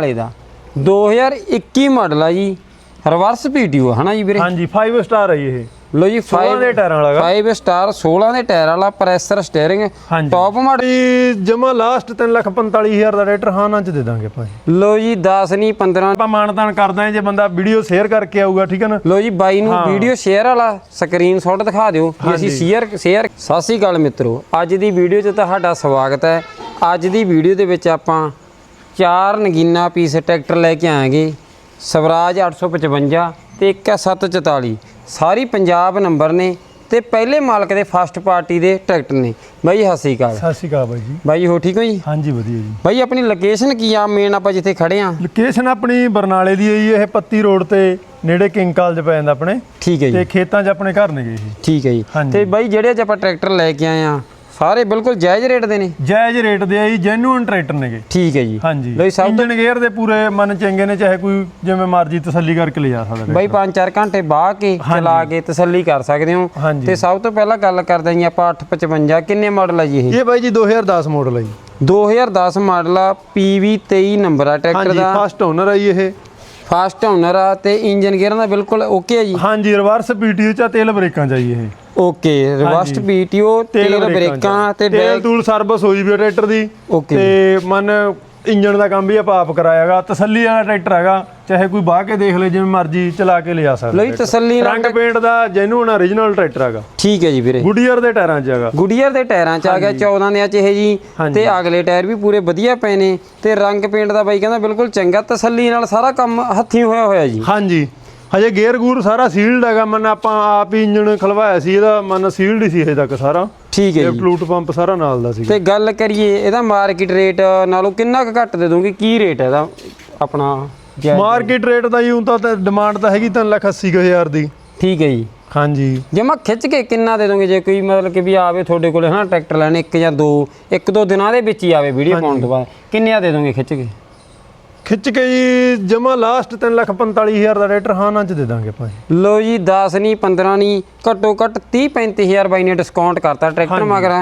ਵਾਲੇ ਦਾ। 2021 ਮਾਡਲ ਆ ਜੀ। ਰਿਵਰਸ ਪੀਟੀਓ ਹਨਾ ਜੀ ਵੀਰੇ? ਹਾਂਜੀ 5 ਸਟਾਰ ਹੈ ਜੀ ਇਹ। ਲੋ ਜੀ 16 ਦੇ ਟਾਇਰਾਂ ਵਾਲਾ ਗਾ। 5 ਸਟਾਰ 16 ਦੇ ਟਾਇਰ ਵਾਲਾ ਪ੍ਰੈਸ਼ਰ ਸਟੀਅਰਿੰਗ ਹਾਂਜੀ। ਟੌਪ ਮਾਡਲ ਜਮਾ ਲਾਸਟ 3,45,000 ਦਾ ਰੇਟਰ ਹਾਂ ਨਾ ਚ ਦੇ ਦਾਂਗੇ ਭਾਈ ਲੋ ਜੀ 10 ਨਹੀਂ 15 ਆਪਾਂ ਮਾਨਤਾਨ ਕਰਦਾ ਜੇ ਬੰਦਾ ਵੀਡੀਓ ਸ਼ੇਅਰ ਕਰਕੇ ਆਊਗਾ ਠੀਕ ਹੈ ਨਾ? ਲੋ ਜੀ ਬਾਈ ਨੂੰ। ਵੀਡੀਓ ਸ਼ੇਅਰ ਵਾਲਾ ਸਕਰੀਨਸ਼ਾਟ ਦਿਖਾ ਦਿਓ। ਕਿ ਅਸੀਂ। ਸ਼ੇਅਰ ਸ਼ੇਅਰ ਸਤਿ ਸ਼੍ਰੀ ਅਕਾਲ ਮਿੱਤਰੋ। ਅੱਜ ਦੀ ਵੀਡੀਓ 'ਚ ਤੁਹਾਡਾ ਸਵਾਗਤ ਹੈ। ਅੱਜ ਦੀ ਵੀਡੀਓ ਦੇ ਵਿੱਚ ਆਪਾਂ ਚਾਰ ਨਗੀਨਾ ਪੀਸ ਟਰੈਕਟਰ ਲੈ ਕੇ ਆਵਾਂਗੇ। ਸਵਰਾਜ 855 ਤੇ ਇੱਕ ਹੈ 744 ਸਾਰੀ ਪੰਜਾਬ ਨੰਬਰ ਨੇ ਤੇ ਪਹਿਲੇ ਮਾਲਕ ਦੇ ਫਸਟ ਪਾਰਟੀ ਦੇ ਟਰੈਕਟਰ ਨੇ। ਬਾਈ ਸਤਿ ਸ਼੍ਰੀ ਅਕਾਲ। ਸਤਿ ਸ਼੍ਰੀ ਅਕਾਲ ਬਾਈ ਜੀ। ਬਾਈ ਹੋ ਠੀਕ ਹੋ ਜੀ? ਹਾਂਜੀ ਵਧੀਆ ਜੀ। ਬਾਈ ਆਪਣੀ ਲੋਕੇਸ਼ਨ ਕੀ ਆ? ਮੇਨ ਆਪਾਂ ਜਿੱਥੇ ਖੜੇ ਆ। ਲੋਕੇਸ਼ਨ ਆਪਣੀ ਬਰਨਾਲੇ ਦੀ ਹੈ ਜੀ ਇਹ ਪੱਤੀ ਰੋਡ ਤੇ ਨੇੜੇ ਕਿੰਗ ਕਾਲਜ ਪੈ ਜਾਂਦਾ ਆਪਣੇ। ਠੀਕ ਹੈ ਤੇ ਜੀ ਖੇਤਾਂ 'ਚ ਆਪਣੇ ਘਰ ਨੇਗੇ ਇਹ। ਠੀਕ ਹੈ ਜੀ। ਤੇ ਬਾਈ ਜਿਹੜੇ ਅੱਜ ਆਪਾਂ ਟਰੈਕਟਰ ਲੈ ਕੇ ਆਏ ਆ ਸਾਰੇ ਬਿਲਕੁਲ ਜਾਇਜ਼ ਰੇਟ ਦੇ ਨੇ? ਜਾਇਜ਼ ਰੇਟ ਦੇ ਆ ਜੀ ਜੈਨੂਇਨ ਟਰੈਕਟਰ ਨੇਗੇ। ਠੀਕ ਹੈ ਜੀ। ਹਾਂਜੀ। ਲਈ ਸਭ ਤੋਂ ਗੇਅਰ ਦੇ ਪੂਰੇ ਮਨ ਚੰਗੇ ਨੇ ਚਾਹੇ ਕੋਈ ਜਿਵੇਂ ਮਰਜ਼ੀ ਤਸੱਲੀ ਕਰਕੇ ਲਿਜਾ ਸਕਦਾ ਬਾਈ 5-4 ਘੰਟੇ ਬਾਹ ਕੇ ਚਲਾ ਕੇ ਤਸੱਲੀ ਕਰ ਸਕਦੇ ਹੋ। ਹਾਂਜੀ। ਤੇ ਸਭ ਤੋਂ ਪਹਿਲਾਂ ਗੱਲ ਕਰਦੇ ਜੀ ਆਪਾਂ 855 ਕਿੰਨੇ ਮਾਡਲ ਆ ਜੀ ਇਹ? ਇਹ ਬਾਈ ਜੀ 2010 ਮਾਡਲ ਹੈ ਜੀ। 2010 ਮਾਡਲ ਆ PV 23 ਨੰਬਰ ਆ ਟਰੈਕਟਰ ਹਾਂਜੀ ਦਾ। ਫਸਟ ਓਨਰ ਹੈ ਜੀ ਇਹ। ਫਾਸਟ ਓਨਰ ਆ ਤੇ ਇੰਜਨ ਗੇਅਰਾਂ ਦਾ ਬਿਲਕੁਲ ਓਕੇ ਆ ਜੀ ਹਾਂਜੀ ਰਿਵਰਸ ਪੀਟੀਓ ਚ ਤੇਲ ਬ੍ਰੇਕਾਂ ਚ ਜੀ ਇਹ ਓਕੇ ਰਿਵਰਸਟ ਹਾਂਜੀ। ਪੀਟੀਓ ਤੇਲ ਬ੍ਰੇਕਾਂ। ਤੇ ਤੇਲ ਟੂਲ ਸਰਵਿਸ ਹੋਈ ਵੀ ਟਰੈਕਟਰ ਦੀ ਓਕੇ ਤੇ ਮਨ ਇੰਜਨ ਦਾ ਕੰਮ ਵੀ ਆਪਾਂ ਆਪ ਕਰਾਇਆਗਾ ਤਸੱਲੀ ਵਾਲਾ ਟਰੈਕਟਰ ਹੈਗਾ ਚਾਹੇ ਕੋਈ ਬਾਹ ਕੇ ਦੇਖ ਲੈ ਜਿਵੇਂ ਮਰਜ਼ੀ ਚਲਾ ਕੇ ਲਿਜਾ ਸਕਦਾ ਲਈ। ਤਸੱਲੀ ਨਾਲ ਰੰਗ ਪੇਂਟ ਦਾ ਜੈਨੂਨ origignal ਟਰੈਕਟਰ ਹੈਗਾ। ਠੀਕ ਹੈ ਜੀ ਵੀਰੇ। ਗੁੱਡੀਅਰ ਦੇ ਟਾਇਰਾਂ 'ਚ ਹੈਗਾ। ਗੁਡੀਅਰ ਦੇ ਟਾਇਰਾਂ ਚ ਆ ਗਿਆ 14 ਦੇ ਚ ਇਹ ਜੀ। ਤੇ ਅਗਲੇ ਟਾਇਰ ਵੀ ਪੂਰੇ ਵਧੀਆ ਪਏ ਨੇ ਤੇ ਰੰਗ ਪੇਂਟ ਦਾ ਬਾਈ ਕਹਿੰਦਾ ਬਿਲਕੁਲ ਚੰਗਾ ਤਸੱਲੀ ਨਾਲ ਸਾਰਾ ਕੰਮ ਹੱਥੀਂ ਹੋਇਆ ਹੋਇਆ ਜੀ। ਹਾਂਜੀ। ਹਜੇ ਗੇਅਰ ਗੂਰ ਸਾਰਾ ਸੀਲਡ ਹੈਗਾ ਮਨ ਆਪਾਂ ਆਪ ਹੀ ਇੰਜਨ ਖਲਵਾਇਆ ਸੀ ਇਹਦਾ ਮਨ ਸੀਲਡ ਹੀ ਸੀ ਹਜੇ ਤੱਕ ਸਾਰਾ। ਠੀਕ ਹੈ ਇਹ ਜੀ। ਫਲੂਟ ਪੰਪ ਸਾਰਾ ਨਾਲ ਦਾ ਸੀ ਤੇ ਗੱਲ ਕਰੀਏ ਇਹਦਾ ਮਾਰਕੀਟ ਰੇਟ ਨਾਲੋਂ ਕਿੰਨਾ ਕੁ ਘੱਟ ਦੇ ਦੋਗੇ ਕੀ ਰੇਟ ਹੈ ਇਹਦਾ ਆਪਣਾ? ਮਾਰਕੀਟ ਰੇਟ ਦਾ ਹੀ ਹੁਣ ਤਾਂ ਡਿਮਾਂਡ ਤਾਂ ਹੈਗੀ 3 ਲੱਖ 80 ਕੁ ਹਜ਼ਾਰ ਦੀ। ਠੀਕ ਹੈ ਜੀ। ਹਾਂਜੀ। ਜੇ ਮੈਂ ਖਿੱਚ ਕੇ ਕਿੰਨਾ ਦੇ ਦੋਗੇ ਜੇ ਕੋਈ ਮਤਲਬ ਕਿ ਵੀ ਆਵੇ ਤੁਹਾਡੇ ਕੋਲੇ ਹਨਾ ਟਰੈਕਟਰ ਲੈਣ ਇੱਕ ਜਾਂ ਦੋ ਇੱਕ ਦੋ ਦਿਨਾਂ ਦੇ ਵਿੱਚ ਹੀ ਆਵੇ ਵੀਡੀਓ ਪਾਉਣ ਤੋਂ ਬਾਅਦ ਕਿੰਨਿਆਂ ਦੇ ਦੋਗੇ ਖਿੱਚ ਕੇ? ਖਿੱਚ ਕੇ ਜੀ ਜਮਾ ਲਾਸਟ 3 ਲੱਖ 45 ਹਜ਼ਾਰ ਦਾ ਰੇਟਰ ਹਾਂ ਨਾ ਚ ਦੇ ਦਾਂਗੇ ਭਾਈ ਲੋ ਜੀ 10 ਨਹੀਂ 15 ਨਹੀਂ ਘੱਟੋ ਘੱਟ 30 35000 ਬਾਈ ਨੇ ਡਿਸਕਾਊਂਟ ਕਰਤਾ ਟਰੈਕਟਰ ਮਗਰ।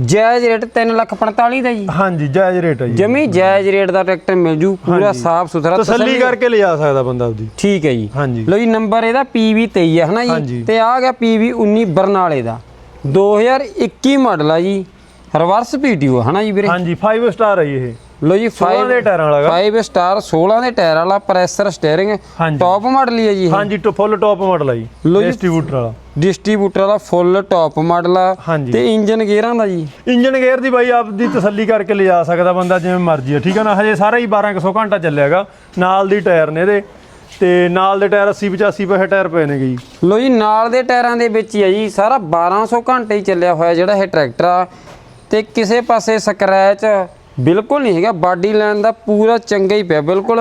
ਜਾਇਜ਼ ਰੇਟ 3 ਲੱਖ 45 ਦਾ ਜੀ। ਹਾਂਜੀ ਜਾਇਜ਼ ਰੇਟ ਹੈ ਜੀ। ਜਮੀ ਜਾਇਜ਼ ਰੇਟ ਦਾ ਟਰੈਕਟਰ ਮਿਲ ਜੂ ਪੂਰਾ ਸਾਫ਼ ਸੁਥਰਾ ਤਸੱਲੀ ਕਰਕੇ ਲਿਜਾ ਸਕਦਾ ਬੰਦਾ ਆਪਦੀ। ਠੀਕ ਹੈ ਜੀ। ਹਾਂਜੀ। ਲੋ ਜੀ ਨੰਬਰ ਇਹਦਾ PV 23 ਹੈ ਹਨਾ ਜੀ। ਤੇ ਆ ਗਿਆ PV 19 ਬਰਨਾਲੇ ਦਾ। 2021 ਮਾਡਲ ਆ ਜੀ। ਰਿਵਰਸ PTO ਹਨਾ ਜੀ ਵੀਰੇ? ਹਾਂਜੀ 5 ਸਟਾਰ ਹੈ ਇਹ। ਲੋ ਜੀ 16 ਦੇ ਟਾਇਰਾਂ ਵਾਲਾ ਗਾ। 5 ਸਟਾਰ 16 ਦੇ ਟਾਇਰ ਵਾਲਾ ਪ੍ਰੈਸ਼ਰ ਹਾਂਜੀ। ਟੌਪ ਮਾਡਲ ਹੀ ਹੈ ਜੀ ਹਾਂਜੀ ਟੋ ਫੁੱਲ ਟੌਪ ਮਾਡਲ ਹੈ ਜੀ। ਡਿਸਟ੍ਰੀਬਿਊਟਰ ਵਾਲਾ। ਡਿਸਟ੍ਰੀਬਿਊਟਰ ਵਾਲਾ ਫੁੱਲ ਟੌਪ ਮਾਡਲ ਆ। ਤੇ ਇੰਜਨ ਗੇਅਰਾਂ ਦਾ ਜੀ। ਇੰਜਨ ਗੇਅਰ ਦੀ ਬਾਈ ਆਪਦੀ ਤਸੱਲੀ ਕਰਕੇ ਲਿਜਾ ਸਕਦਾ ਬੰਦਾ ਜਿਵੇਂ ਮਰਜ਼ੀ ਹੈ ਠੀਕ ਹੈ ਨਾ ਹਜੇ ਸਾਰਾ ਹੀ 1200 ਘੰਟਾ ਚੱਲਿਆਗਾ ਨਾਲ ਦੀ ਟਾਇਰ ਨੇ ਇਹਦੇ। ਤੇ ਨਾਲ ਦੇ ਟਾਇਰ 80 85 ਪੈਸੇ ਟਾਇਰ ਪਏ ਨੇਗੇ ਜੀ। ਲੋ ਜੀ ਨਾਲ ਦੇ ਟਾਇਰਾਂ ਦੇ ਵਿੱਚ ਹੀ ਹੈ ਜੀ ਸਾਰਾ 1200 ਘੰਟੇ ਹੀ ਚੱਲਿਆ ਹੋਇਆ ਜਿਹੜਾ ਇਹ ਟਰੈਕਟਰ ਆ। ਤੇ ਕਿਸੇ ਪਾਸੇ ਸਕ੍ਰੈਚ ਬਿਲਕੁਲ ਨਹੀਂ ਹੈਗਾ। ਬਾਡੀ ਲਾਈਨ ਦਾ ਪੂਰਾ ਚੰਗਾ ਹੀ ਪਿਆ ਬਿਲਕੁਲ।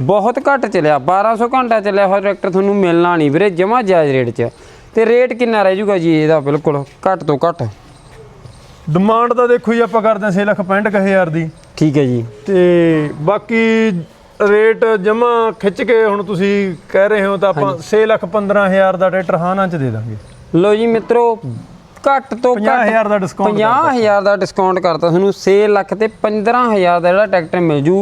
ਬਹੁਤ ਘੱਟ ਚੱਲਿਆ 1200 ਘੰਟਾ ਚੱਲਿਆ ਹੋਇਆ ਟਰੈਕਟਰ ਤੁਹਾਨੂੰ ਮਿਲਣਾ ਨਹੀਂ ਵੀਰੇ ਜਮਾ ਜਾਇਜ਼ ਰੇਟ 'ਚ। ਤੇ ਰੇਟ ਕਿੰਨਾ ਰਹਿ ਜੂਗਾ ਜੀ ਇਹਦਾ? ਬਿਲਕੁਲ ਘੱਟ ਤੋਂ ਘੱਟ। ਡਿਮਾਂਡ ਤਾਂ ਦੇਖੋ ਜੀ ਆਪਾਂ ਕਰਦੇ ਹਾਂ 6 ਲੱਖ 65 ਕੁ ਹਜ਼ਾਰ ਦੀ। ਠੀਕ ਹੈ ਜੀ। ਤੇ ਬਾਕੀ ਰੇਟ ਜਮਾ ਖਿੱਚ ਕੇ ਹੁਣ ਤੁਸੀਂ ਕਹਿ ਰਹੇ ਹੋ ਤਾਂ ਆਪਾਂ 6 ਲੱਖ 15 ਹਜ਼ਾਰ ਦਾ ਟਰੈਕਟਰ ਹਾਂ ਨਾ ਚ ਦੇ ਦਾਂਗੇ। ਲੋ ਜੀ ਮਿੱਤਰੋ ਘੱਟ ਤੋਂ ਘੱਟ 50000 ਦਾ ਡਿਸਕਾਊਂਟ 50000 ਦਾ ਡਿਸਕਾਊਂਟ ਕਰਤਾ। ਤੁਹਾਨੂੰ 6 ਲੱਖ ਤੇ 15000 ਦਾ ਜਿਹੜਾ ਟਰੈਕਟਰ ਮਿਲ ਜੂ।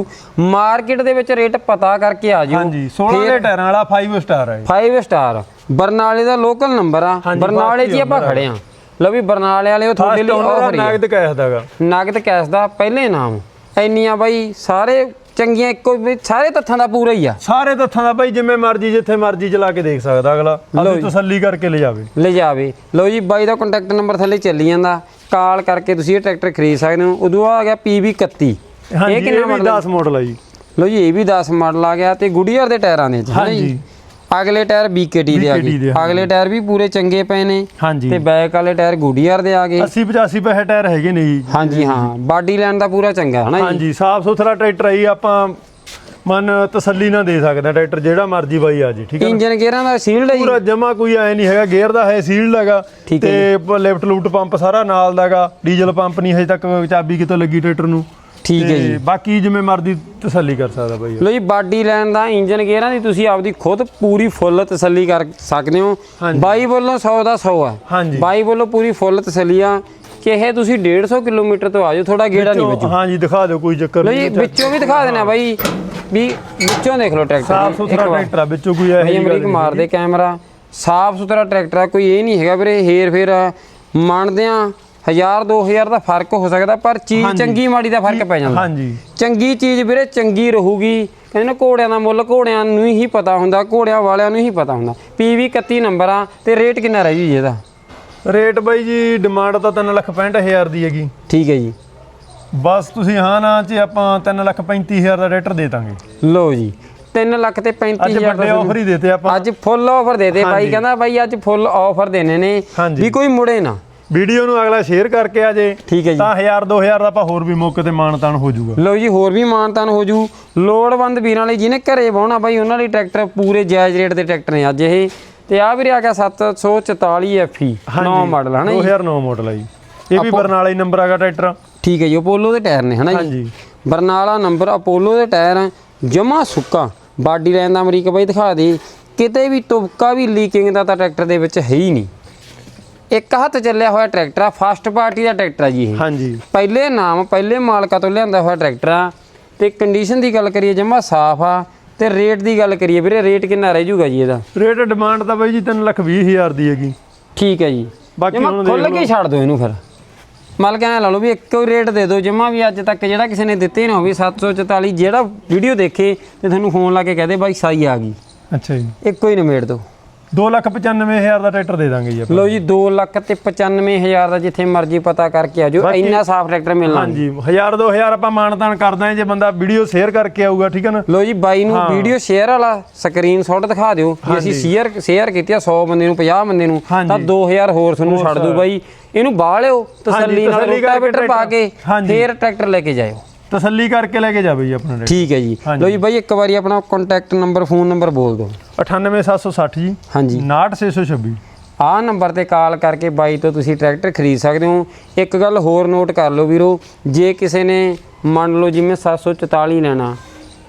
ਮਾਰਕੀਟ ਦੇ ਵਿੱਚ ਰੇਟ ਪਤਾ ਕਰਕੇ ਆ ਜਿਓ ਹਾਂਜੀ 16 ਦੇ ਟਾਇਰਾਂ ਵਾਲਾ 5 ਸਟਾਰ ਹੈ। 5 ਸਟਾਰ ਬਰਨਾਲੇ ਦਾ ਲੋਕਲ ਨੰਬਰ ਆ। ਬਰਨਾਲੇ 'ਚ ਹੀ ਆਪਾਂ ਖੜੇ ਆ। ਲਓ ਵੀ ਬਰਨਾਲੇ ਵਾਲਿਓ ਤੁਹਾਡੇ ਲਈ ਆਫਰ ਹੀ ਨਗਦ ਕੈਸ਼ ਦਾਗਾ ਨਗਦ ਕੈਸ਼ ਦਾ ਪਹਿਲੇ ਨਾਮ। ਇੰਨੀਆਂ ਬਾਈ ਸਾਰੇ ਚੰਗੀਆਂ ਇੱਕੋ ਵੀ ਸਾਰੇ ਤੱਥਾਂ ਦਾ ਪੂਰਾ ਹੀ ਆ। ਸਾਰੇ ਤੱਥਾਂ ਦਾ ਬਾਈ ਜਿਵੇਂ ਮਰਜ਼ੀ ਜਿੱਥੇ ਮਰਜ਼ੀ ਚਲਾ ਕੇ ਦੇਖ ਸਕਦਾ ਅਗਲਾ। ਆਪਣੀ ਤਸੱਲੀ ਕਰਕੇ ਲੈ ਜਾਵੇ। ਲੈ ਜਾਵੇ। ਲਓ ਜੀ ਬਾਈ ਦਾ ਕੰਟੈਕਟ ਨੰਬਰ ਥੱਲੇ ਚੱਲੀ ਜਾਂਦਾ। ਕਾਲ ਕਰਕੇ ਤੁਸੀਂ ਇਹ ਟਰੈਕਟਰ ਖਰੀਦ ਸਕਦੇ ਹੋ। ਉਦੋਂ ਆ ਗਿਆ PV31 ਹਾਂਜੀ ਇਹ ਕਿੰਨਾ ਮਾਡਲ 10 ਮਾਡਲ ਹੈ ਜੀ। ਲਓ ਜੀ ਇਹ ਵੀ 10 ਮਾਡਲ ਆ ਗਿਆ ਤੇ ਗੁਡੀਅਰ ਦੇ ਟਾਇਰਾਂ ਦੇ ਹਾਂਜੀ। ਅਗਲੇ ਟਾਇਰ BKT ਦੇ ਆ ਗਏ। ਅਗਲੇ ਟਾਇਰ ਵੀ ਪੂਰੇ ਚੰਗੇ ਪਏ ਨੇ ਤੇ ਬੈਕ ਵਾਲੇ ਟਾਇਰ ਗੁਡੀਅਰ ਦੇ ਆ ਗਏ। 80 85 ਪੈਸੇ ਟਾਇਰ ਹੈਗੇ ਨੇ ਜੀ। ਹਾਂਜੀ ਹਾਂ। ਬਾਡੀ ਲਾਈਨ ਦਾ ਪੂਰਾ ਚੰਗਾ ਹੈ ਨਾ ਜੀ? ਹਾਂਜੀ ਸਾਫ਼ ਸੁਥਰਾ ਟਰੈਕਟਰ ਹੈ ਜੀ ਆਪਾਂ ਮਨ ਤਸੱਲੀ ਨਾਲ ਦੇ ਸਕਦਾ ਟਰੈਕਟਰ ਜਿਹੜਾ ਮਰਜ਼ੀ ਬਾਈ ਆ ਜੀ ਠੀਕ ਹੈ ਨਾ? ਇੰਜਨ ਗੇਅਰਾਂ ਦਾ ਸੀਲਡ ਹੈ ਜੀ। ਪੂਰਾ ਜਮਾ ਕੋਈ ਐ ਨਹੀਂ ਹੈਗਾ ਗੇਅਰ ਦਾ ਹੈ ਸੀਲਡ ਹੈਗਾ। ਤੇ ਲੈਫਟ ਲੂਟ ਪੰਪ ਸਾਰਾ ਨਾਲ ਦਾਗਾ ਡੀਜ਼ਲ ਪੰਪ ਨਹੀਂ ਹਜੇ ਤੱਕ ਚਾਬੀ ਕਿਤੋਂ ਲੱਗੀ ਟਰੈਕਟਰ ਨੂੰ। ਠੀਕ ਹੈ ਜੀ। ਬਾਕੀ ਜਿਵੇਂ ਮਰਜ਼ੀ ਤਸੱਲੀ ਕਰ ਸਕਦਾ ਬਾਈ ਲੋ ਜੀ ਬਾਡੀ ਲਾਈਨ ਦਾ ਇੰਜਨ ਗੇਅਰਾਂ ਦੀ ਤੁਸੀਂ ਆਪਦੀ ਖੁਦ ਪੂਰੀ ਫੁੱਲ ਤਸੱਲੀ ਕਰ ਸਕਦੇ ਹੋ। ਹਾਂਜੀ। ਬਾਈ ਵੱਲੋਂ 100 ਦਾ 100 ਹੈ ਹਾਂਜੀ। ਬਾਈ ਵੱਲੋਂ ਪੂਰੀ ਫੁੱਲ ਤਸੱਲੀ ਆ। ਚਾਹੇ ਤੁਸੀਂ 150 ਕਿਲੋਮੀਟਰ ਤੋਂ ਆਜੋ ਥੋੜਾ ਗੇੜਾ ਨਹੀਂ ਵੱਜੂ। ਹਾਂ ਜੀ ਦਿਖਾ ਦਿਓ ਕੋਈ ਚੱਕਰ ਲੋ ਨਹੀਂ। ਜੀ ਵਿੱਚੋਂ ਵੀ ਦਿਖਾ ਦੇਣਾ ਬਾਈ। ਵੀ ਵਿੱਚੋਂ ਦੇਖ ਲਓ ਟਰੈਕਟਰ ਸਾਫ਼ ਸੁਥਰਾ। ਟਰੈਕਟਰ ਆ ਵਿੱਚੋਂ ਕੋਈ ਇਹੋ ਜਿਹੀ ਗੱਲ ਅਮਰੀਕ ਨਹੀਂ ਮਾਰਦੇ ਕੈਮਰਾ। ਸਾਫ਼ ਸੁਥਰਾ ਟਰੈਕਟਰ ਆ ਕੋਈ ਇਹ ਨਹੀਂ ਹੈਗਾ ਵੀਰੇ ਹੇਰ ਫੇਰ ਮੰਨਦੇ ਆ। 1000 2000 ਦਾ ਫ਼ਰਕ ਹੋ ਸਕਦਾ ਪਰ ਚੀਜ਼। ਚੰਗੀ ਮਾੜੀ ਦਾ ਫ਼ਰਕ ਪੈ ਜਾਂਦਾ। ਹਾਂਜੀ। ਚੰਗੀ ਚੀਜ਼ ਵੀਰੇ ਚੰਗੀ ਰਹੂਗੀ। ਕਹਿੰਦੇ ਨਾ ਘੋੜਿਆਂ ਦਾ ਮੁੱਲ ਘੋੜਿਆਂ ਨੂੰ ਹੀ ਪਤਾ ਹੁੰਦਾ ਘੋੜਿਆਂ ਵਾਲਿਆਂ ਨੂੰ ਹੀ ਪਤਾ ਹੁੰਦਾ। ਪੀਵੀ 31 ਨੰਬਰ ਆ ਤੇ ਰੇਟ ਕਿੰਨਾ ਰਹਿ ਜੀ ਇਹਦਾ? ਰੇਟ ਬਾਈ ਜੀ ਡਿਮਾਂਡ ਤਾਂ 365000 ਦੀ ਹੈਗੀ। ਠੀਕ ਹੈ ਜੀ। ਬਸ ਤੁਸੀਂ ਹਾਂ ਨਾ ਚ ਆਪਾਂ 335000 ਦਾ ਟਰੈਕਟਰ ਦੇ ਦਾਂਗੇ। ਲਓ ਜੀ 3 ਲੱਖ ਤੇ ਅੱਜ 35000 ਵੱਡੇ ਦਾ ਆਫਰ ਹੀ ਦੇਤੇ ਆਪਾਂ। ਅੱਜ ਫੁੱਲ ਆਫਰ ਦੇ ਦੇ ਬਾਈ। ਕਹਿੰਦਾ ਬਾਈ ਅੱਜ ਫੁੱਲ ਆਫਰ ਦੇਣੇ ਨੇ। ਵੀ ਕੋਈ ਮੁੜੇ ਨਾ। ਵੀਡੀਓ ਨੂੰ ਅਗਲਾ ਸ਼ੇਅਰ ਕਰਕੇ ਆ ਜੇ ਠੀਕ ਹੈ ਜੀ। ਤਾਂ 1000 2000 ਦਾ ਆਪਾਂ ਹੋਰ ਵੀ ਮੌਕੇ ਤੇ ਮਾਨਤਾਨ ਹੋ ਜਾਊਗਾ। ਲਓ ਜੀ ਹੋਰ ਵੀ ਮਾਨਤਾਨ ਹੋ ਜੂ ਲੋੜਵੰਦ ਵੀਰਾਂ ਲਈ ਜਿਹਨੇ ਘਰੇ ਵਾਹੁਣਾ ਬਾਈ ਉਹਨਾਂ ਲਈ ਟਰੈਕਟਰ ਪੂਰੇ ਜਾਇਜ਼ ਰੇਟ ਦੇ ਟਰੈਕਟਰ ਨੇ ਅੱਜ ਇਹ। ਤੇ ਆ ਵੀਰੇ ਆ ਗਿਆ 744 FE ਨੌ ਮਾਡਲ ਹਨਾ ਜੀ? 2009 ਮਾਡਲ ਆ ਜੀ। ਇਹ ਵੀ ਬਰਨਾਲਾ ਹੀ ਨੰਬਰ ਆਗਾ ਟਰੈਕਟਰ। ਠੀਕ ਹੈ ਜੀ ਅਪੋਲੋ ਦੇ ਟਾਇਰ ਨੇ ਹਨਾ ਜੀ? ਹਾਂਜੀ। ਬਰਨਾਲਾ ਨੰਬਰ ਅਪੋਲੋ ਦੇ ਟਾਇਰ ਜਮਾ ਸੁੱਕਾ। ਬਾਡੀ ਲਾਈਨ ਦਾ ਅਮਰੀਕਾ ਬਾਈ ਦਿਖਾ ਦੇ। ਕਿਤੇ ਵੀ ਤੁਬਕਾ ਵੀ ਲੀਕਿੰਗ ਦਾ ਤਾਂ ਟਰੈਕਟਰ ਦੇ ਵਿੱਚ ਹੈ ਹੀ ਨਹੀਂ। ਇੱਕ ਹੱਥ ਚੱਲਿਆ ਹੋਇਆ ਟਰੈਕਟਰ ਆ ਫਸਟ ਪਾਰਟੀ ਦਾ ਟਰੈਕਟਰ ਆ ਜੀ ਇਹ। ਹਾਂਜੀ। ਪਹਿਲੇ ਨਾਮ ਪਹਿਲੇ ਮਾਲਕਾਂ ਤੋਂ ਲਿਆਂਦਾ ਹੋਇਆ ਟਰੈਕਟਰ ਆ। ਤੇ ਕੰਡੀਸ਼ਨ ਦੀ ਗੱਲ ਕਰੀਏ ਜਮਾ ਸਾਫ਼ ਆ ਤੇ ਰੇਟ ਦੀ ਗੱਲ ਕਰੀਏ ਵੀਰੇ ਰੇਟ ਕਿੰਨਾ ਰਹਿ ਜੂਗਾ ਜੀ ਇਹਦਾ? ਰੇਟ ਡਿਮਾਂਡ ਤਾਂ ਬਾਈ ਜੀ 320000 ਦੀ ਹੈਗੀ। ਠੀਕ ਹੈ ਜੀ। ਬਾਕੀ ਜਮਾ ਹੁਣ ਖੁੱਲ ਕੇ ਛੱਡ ਦਿਓ ਇਹਨੂੰ ਫਿਰ। ਮਾਲਕ ਐਂ ਲਾ ਲਓ ਵੀ ਇੱਕੋ ਹੀ ਰੇਟ ਦੇ ਦਿਓ ਜਮਾ ਵੀ ਅੱਜ ਤੱਕ ਜਿਹੜਾ ਕਿਸੇ ਨੇ ਦਿੱਤੇ ਨਾ ਹੋਵੇ 744 ਜਿਹੜਾ ਵੀਡੀਓ ਦੇਖੇ ਤੇ ਤੁਹਾਨੂੰ ਫੋਨ ਲਾ ਕੇ ਕਹਦੇ ਬਾਈ ਸਾਈ ਆ ਗਈ। ਅੱਛਾ ਜੀ। ਇੱਕੋ ਹੀ ਨਿਮੇੜ ਦਿਓ। 295000 ਦਾ ਟਰੈਕਟਰ ਦੇ ਦਾਂਗੇ ਜੀ ਆਪਾਂ। ਲਓ ਜੀ 2 ਲੱਖ ਤੇ 95000 ਦਾ ਜਿੱਥੇ ਮਰਜ਼ੀ ਪਤਾ ਕਰਕੇ ਆਜੋ ਬਾਕੀ- ਇੰਨਾ ਸਾਫ਼ ਟਰੈਕਟਰ ਮਿਲਣਾ ਹਾਂਜੀ 1000 2000 ਆਪਾਂ ਮਾਨਤਾਨ ਕਰਦਾ ਹਾਂ ਜੇ ਬੰਦਾ ਵੀਡੀਓ ਸ਼ੇਅਰ ਕਰਕੇ ਆਊਗਾ ਠੀਕ ਹੈ ਨਾ? ਲੋ ਜੀ ਬਾਈ ਨੂੰ ਵੀਡੀਓ ਸ਼ੇਅਰ ਵਾਲਾ ਸਕਰੀਨਸ਼ਾਟ ਦਿਖਾ ਦਿਓ ਜੇ ਅਸੀਂ ਸ਼ੇਅਰ ਸ਼ੇਅਰ ਕੀਤੀ ਆ 100 ਬੰਦੇ ਨੂੰ 50 ਬੰਦੇ ਨੂੰ ਹਾਂਜੀ। ਤਾਂ 2000 ਹੋਰ ਤੁਹਾਨੂੰ ਛੱਡ ਦੂ ਬਾਈ। ਇਹਨੂੰ ਬਾਹ ਲਿਓ ਤਸੱਲੀ ਨਾਲ ਤਸੱਲੀ ਕਰਕੇ ਰੋਟਾਵੇਟਰ ਪਾ ਕੇ ਹਾਂਜੀ। ਫੇਰ ਟਰੈਕਟਰ ਲੈ ਕੇ ਜਾਇਓ। ਤਸੱਲੀ ਕਰਕੇ ਲੈ ਕੇ ਜਾਵੇ ਜੀ ਆਪਣਾ ਠੀਕ ਹੈ ਜੀ। ਹਾਂਜੀ। ਲੋ ਜੀ ਬਾਈ ਇੱਕ ਵਾਰੀ ਆਪਣਾ ਕੰਟੈਕਟ ਨੰਬਰ ਫੋਨ ਨੰਬਰ ਬੋਲ ਦਿਓ। 98760 ਜੀ। ਹਾਂਜੀ। 69626 ਆਹ ਨੰਬਰ ਤੇ ਕਾਲ ਕਰਕੇ ਬਾਈ ਤੋਂ ਤੁਸੀਂ ਟਰੈਕਟਰ ਖਰੀਦ ਸਕਦੇ ਹੋ। ਇੱਕ ਗੱਲ ਹੋਰ ਨੋਟ ਕਰ ਲਓ ਵੀਰੋ ਜੇ ਕਿਸੇ ਨੇ ਮੰਨ ਲਓ ਜਿਵੇਂ 744 ਲੈਣਾ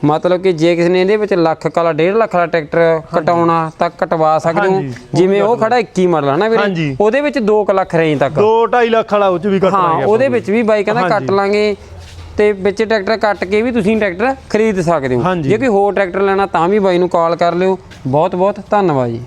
ਮਤਲਬ ਕਿ ਜੇ ਕਿਸੇ ਨੇ ਇਹਦੇ ਵਿੱਚ ਲੱਖ ਕਾਲਾ 1.5 ਲੱਖ ਦਾ ਟਰੈਕਟਰ ਕਟਾਉਣਾ ਤਾਂ ਕਟਵਾ ਸਕਦੇ ਹੋ। ਜਿਵੇਂ ਉਹ ਖੜਾ 21 ਮਾਡਲ ਹੈ ਨਾ ਵੀਰੇ। ਉਹਦੇ ਵਿੱਚ 2 ਲੱਖ ਰੇਂਜ ਤੱਕ। 2 2.5 ਲੱਖ ਵਾਲਾ ਉਹ ਚ ਵੀ ਕੱਟ ਹਾਂ ਲਾਂਗੇ ਉਹਦੇ ਵਿੱਚ ਵੀ ਬਾਈ ਕਹਿੰਦਾ ਕੱਟ। ਲਾਂਗੇ। ਤੇ ਵਿੱਚ ਟਰੈਕਟਰ ਕੱਟ ਕੇ ਵੀ ਤੁਸੀਂ ਟਰੈਕਟਰ ਖਰੀਦ ਸਕਦੇ ਹੋ। ਜੇ ਕੋਈ ਹੋਰ ਟਰੈਕਟਰ ਲੈਣਾ ਤਾਂ ਵੀ ਬਾਈ ਨੂੰ ਕਾਲ ਕਰ ਲਿਓ। ਬਹੁਤ ਬਹੁਤ ਧੰਨਵਾਦ ਜੀ।